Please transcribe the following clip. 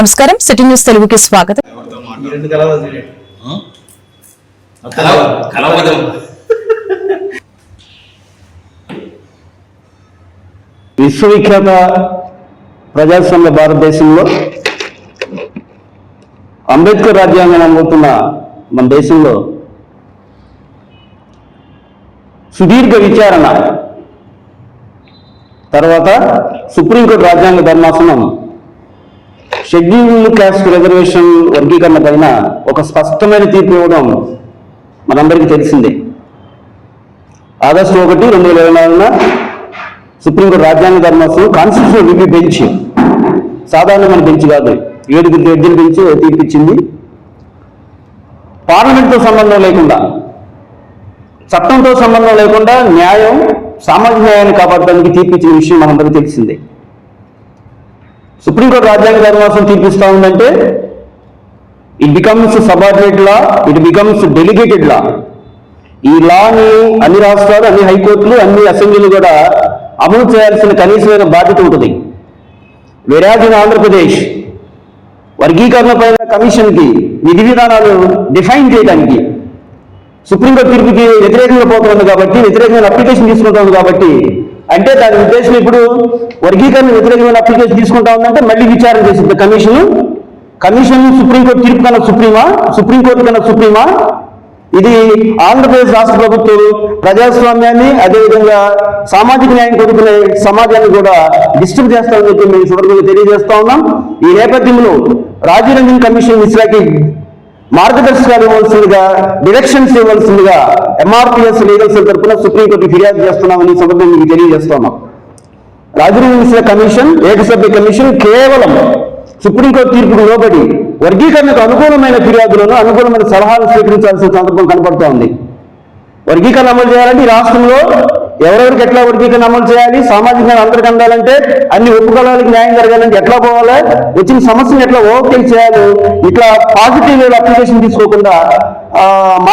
నమస్కారం. City news తెలుగుకి స్వాగతం. విశ్వవిఖ్యాత ప్రజాస్వామ్య భారతదేశంలో అంబేద్కర్ రాజ్యాంగం అమలుతున్న మన దేశంలో సుదీర్ఘ విచారణ తర్వాత సుప్రీంకోర్టు రాజ్యాంగ ధర్మాసనం షెడ్యూల్ క్యాస్ట్ రిజర్వేషన్ వర్గీకరణ పైన ఒక స్పష్టమైన తీర్పు ఇవ్వడం మనందరికీ తెలిసిందే. ఆగస్టు ఒకటి రెండు వేల ఇరవై నాలుగున సుప్రీంకోర్టు రాజ్యాంగ ధర్మాసనం కాన్స్టిట్యూషన్ రివ్యూ బెంచ్ సాధారణమైన బెంచ్ కాదు. ఏడుగురు జడ్జిల బెంచ్ తీర్పిచ్చింది పార్లమెంట్తో సంబంధం లేకుండా చట్టంతో సంబంధం లేకుండా న్యాయం సామాజిక న్యాయాన్ని కాపాడడానికి తీర్పిచ్చిన విషయం మనందరికీ తెలిసిందే. సుప్రీంకోర్టు రాజ్యాంగ ధర్మాసం తీర్పిస్తా ఉందంటే it becomes subordinate law it becomes delegated law ఈ లాని అన్ని రాష్ట్రాలు అన్ని హైకోర్టులు అన్ని అసెంబ్లీలు కూడా అమలు చేయాల్సిన కనీసమైన బాధ్యత ఉంటుంది. వెరాజ్ ఇన్ ఆంధ్రప్రదేశ్ వర్గీకరణ పైన కమిషన్కి విధి విధానాలు డిఫైన్ చేయడానికి సుప్రీంకోర్టు తీర్పుకి వ్యతిరేకంగా పోతుంది కాబట్టి వ్యతిరేకమైన అప్లికేషన్ తీసుకుంటుంది కాబట్టి అంటే దాని ఉద్దేశం ఇప్పుడు వర్గీకరణ వ్యతిరేకమైన అప్లికేషన్ తీసుకుంటా ఉందంటే మళ్ళీ విచారణ చేసింది కమిషన్. కమిషన్ సుప్రీంకోర్టు తీర్పు కన్నా సుప్రీమా? సుప్రీంకోర్టు కన్నా సుప్రీమా? ఇది ఆంధ్రప్రదేశ్ రాష్ట్ర ప్రభుత్వం ప్రజాస్వామ్యాన్ని అదేవిధంగా సామాజిక న్యాయం కోరుకునే సమాజాన్ని కూడా డిస్టర్బ్ చేస్తామని చెప్పి మేము సందర్భంగా తెలియజేస్తా ఉన్నాం. ఈ నేపథ్యంలో రాజీరంజన్ కమిషన్ మిశ్రాకి మార్గదర్శకాలు ఇవ్వాల్సిందిగా డిరెక్షన్స్ ఇవ్వాల్సిందిగా ఎంఆర్పిఎస్ లీగల్ సెల్ తరఫున సుప్రీంకోర్టు ఫిర్యాదు చేస్తున్నామని సందర్భంగా మీకు తెలియజేస్తున్నాం రాజీవ్ కమిషన్ ఏకసభ్య కమిషన్ కేవలం సుప్రీంకోర్టు తీర్పుకు లోబడి వర్గీకరణకు అనుకూలమైన ఫిర్యాదులను అనుకూలమైన సలహాలు స్వీకరించాల్సిన సందర్భం కనపడుతోంది. వర్గీకరణ అమలు చేయాలంటే ఈ రాష్ట్రంలో ఎవరెవరికి ఎట్లా వర్గీకరణ అమలు చేయాలి? సామాజిక న్యాయం అందరికి అందాలంటే అన్ని ఒప్పుకోవాలకి న్యాయం జరగాలంటే ఎట్లా పోవాలి? వచ్చిన సమస్యను ఎట్లా ఓవర్టేక్ చేయాలి? ఇట్లా పాజిటివ్ అప్లికేషన్ తీసుకోకుండా